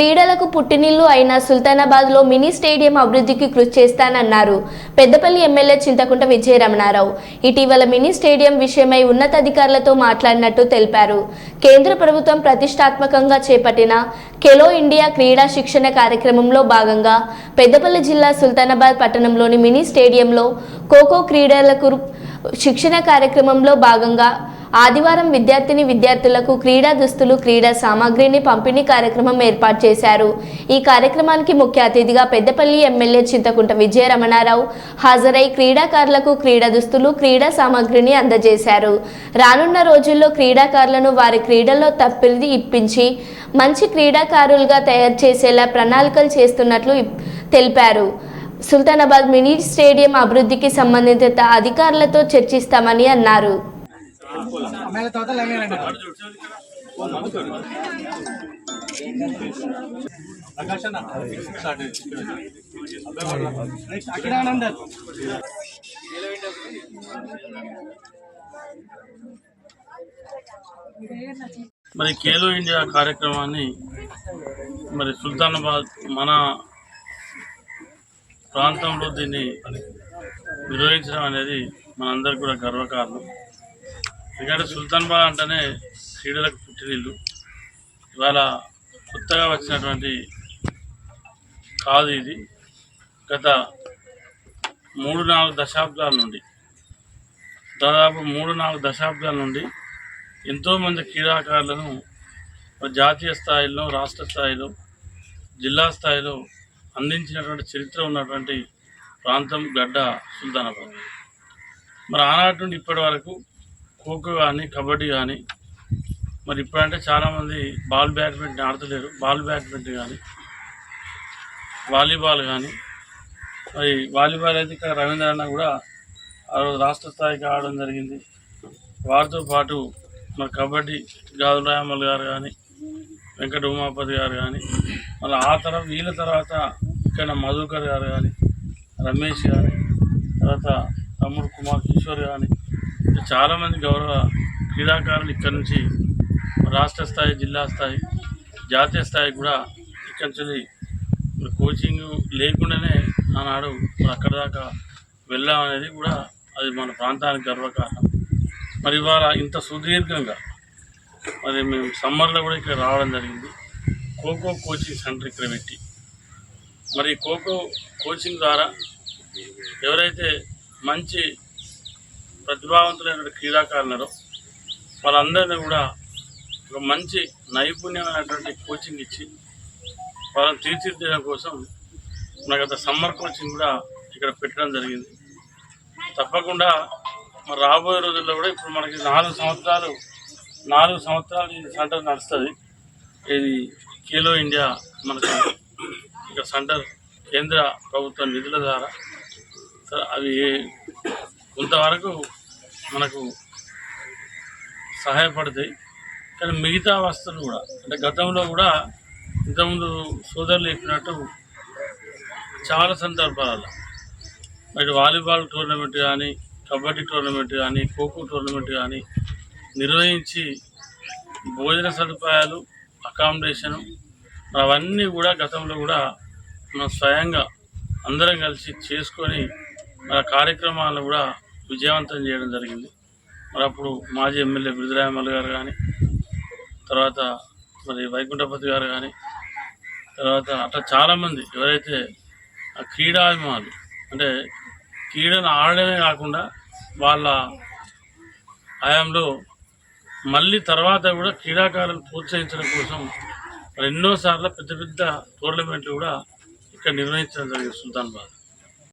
క్రీడలకు పుట్టినిల్లు అయిన సుల్తానాబాద్లో మినీ స్టేడియం అభివృద్ధికి కృషి చేస్తానన్నారు పెద్దపల్లి ఎమ్మెల్యే చింతకుంట విజయరమణారావు. ఇటీవల మినీ స్టేడియం విషయమై ఉన్నతాధికారులతో మాట్లాడినట్టు తెలిపారు. కేంద్ర ప్రభుత్వం ప్రతిష్టాత్మకంగా చేపట్టిన ఖెలో ఇండియా క్రీడా శిక్షణ కార్యక్రమంలో భాగంగా పెద్దపల్లి జిల్లా సుల్తానాబాద్ పట్టణంలోని మినీ స్టేడియంలో ఖోఖో క్రీడలకు శిక్షణ కార్యక్రమంలో భాగంగా ఆదివారం విద్యార్థిని విద్యార్థులకు క్రీడా దుస్తులు క్రీడా సామాగ్రిని పంపిణీ కార్యక్రమం ఏర్పాటు చేశారు. ఈ కార్యక్రమానికి ముఖ్య అతిథిగా పెద్దపల్లి ఎమ్మెల్యే చింతకుంట విజయరమణారావు హాజరై క్రీడాకారులకు క్రీడా దుస్తులు క్రీడా సామాగ్రిని అందజేశారు. రానున్న రోజుల్లో క్రీడాకారులను వారి క్రీడల్లో తప్పిది ఇప్పించి మంచి క్రీడాకారులుగా తయారు చేసేలా ప్రణాళికలు చేస్తున్నట్లు తెలిపారు. సుల్తానాబాద్ మినీ స్టేడియం అభివృద్ధికి సంబంధిత అధికారులతో చర్చిస్తామని అన్నారు. మరి ఖేలో ఇండియా కార్యక్రమాన్ని మరి సుల్తానాబాద్ మన ప్రాంతంలో దీన్ని నిర్వహించడం అనేది మనందరికీ కూడా గర్వకారణం. ఎందుకంటే సుల్తానాబాద్ అంటేనే క్రీడలకు పుట్టినీళ్ళు ఇవాళ కొత్తగా వచ్చినటువంటి కాదు ఇది. గత మూడు నాలుగు దశాబ్దాల నుండి దాదాపు మూడు నాలుగు దశాబ్దాల నుండి ఎంతోమంది క్రీడాకారులను జాతీయ స్థాయిలో రాష్ట్ర స్థాయిలో జిల్లా స్థాయిలో అందించినటువంటి చరిత్ర ఉన్నటువంటి ప్రాంతం గడ్డ సుల్తానాబాద్. మరి ఆనాటి నుండి ఇప్పటి వరకు ఖోఖో కానీ కబడ్డీ కానీ మరి ఇప్పుడంటే చాలామంది బాల్ బ్యాడ్మింటన్ ఆడతలేరు. బాల్ బ్యాడ్మింటన్ కానీ వాలీబాల్ కానీ మరి వాలీబాల్ అయితే ఇక్కడ రవీంద్ర అన్న కూడా ఆ రోజు రాష్ట్ర స్థాయికి ఆడడం జరిగింది. వారితో పాటు మరి కబడ్డీ గాదురాయమల్ గారు కానీ వెంకట ఉమాపతి గారు కానీ మళ్ళీ ఆ తర్వాత వీళ్ళ తర్వాత ఇక్కడ మధుకర్ గారు కానీ రమేష్ కానీ తర్వాత తమ్ముడు కుమార్ కిషోర్ కానీ చాలామంది గౌరవ క్రీడాకారులు ఇక్కడ నుంచి రాష్ట్ర స్థాయి జిల్లా స్థాయి జాతీయ స్థాయి కూడా ఇక్కడ నుంచి కోచింగ్ లేకుండానే ఆనాడు అక్కడ దాకా వెళ్ళామనేది కూడా అది మన ప్రాంతానికి గర్వకారణం. మరి ఇవాళ ఇంత సుదీర్ఘంగా మరి మేము సమ్మర్లో కూడా ఇక్కడ రావడం జరిగింది. ఖోఖో కోచింగ్ సెంటర్ ఇక్కడ పెట్టి. మరి ఖోఖో కోచింగ్ ద్వారా ఎవరైతే మంచి ప్రతిభావంతులైన క్రీడాకారులు వాళ్ళందరినీ కూడా ఒక మంచి నైపుణ్యమైనటువంటి కోచింగ్ ఇచ్చి వాళ్ళని తీర్చిదిద్దడం కోసం నాకు గత సమ్మర్ కోచింగ్ కూడా ఇక్కడ పెట్టడం జరిగింది. తప్పకుండా మరి రాబోయే రోజుల్లో కూడా ఇప్పుడు మనకి నాలుగు సంవత్సరాలు నాలుగు సంవత్సరాలు ఈ సెంటర్ నడుస్తుంది. ఇది ఖేలో ఇండియా మనకి ఇక సెంటర్ కేంద్ర ప్రభుత్వ నిధుల ద్వారా. అవి కొంతవరకు మనకు సహాయపడతాయి. కానీ మిగతా వస్తువులు కూడా అంటే గతంలో కూడా ఇంతకుముందు సోదరులు చెప్పినట్టు చాలా సందర్భాలలో మరి వాలీబాల్ టోర్నమెంట్ కానీ కబడ్డీ టోర్నమెంట్ కానీ ఖోఖో టోర్నమెంట్ కానీ నిర్వహించి భోజన సదుపాయాలు అకామిడేషను అవన్నీ కూడా గతంలో కూడా మనం స్వయంగా అందరం కలిసి చేసుకొని మన కార్యక్రమాలను కూడా విజయవంతం చేయడం జరిగింది. మరి అప్పుడు మాజీ ఎమ్మెల్యే బిరుదరాయమల్ గారు కానీ తర్వాత మరి వైకుంఠపతి గారు కానీ తర్వాత అట్లా చాలామంది ఎవరైతే ఆ క్రీడాభిమానులు అంటే క్రీడను ఆడడమే కాకుండా వాళ్ళ హయాంలో మళ్ళీ తర్వాత కూడా క్రీడాకారులను ప్రోత్సహించడం కోసం మరి ఎన్నోసార్లు పెద్ద పెద్ద టోర్నమెంట్లు కూడా ఇక్కడ నిర్వహించడం జరిగింది సుల్తాన్బాద్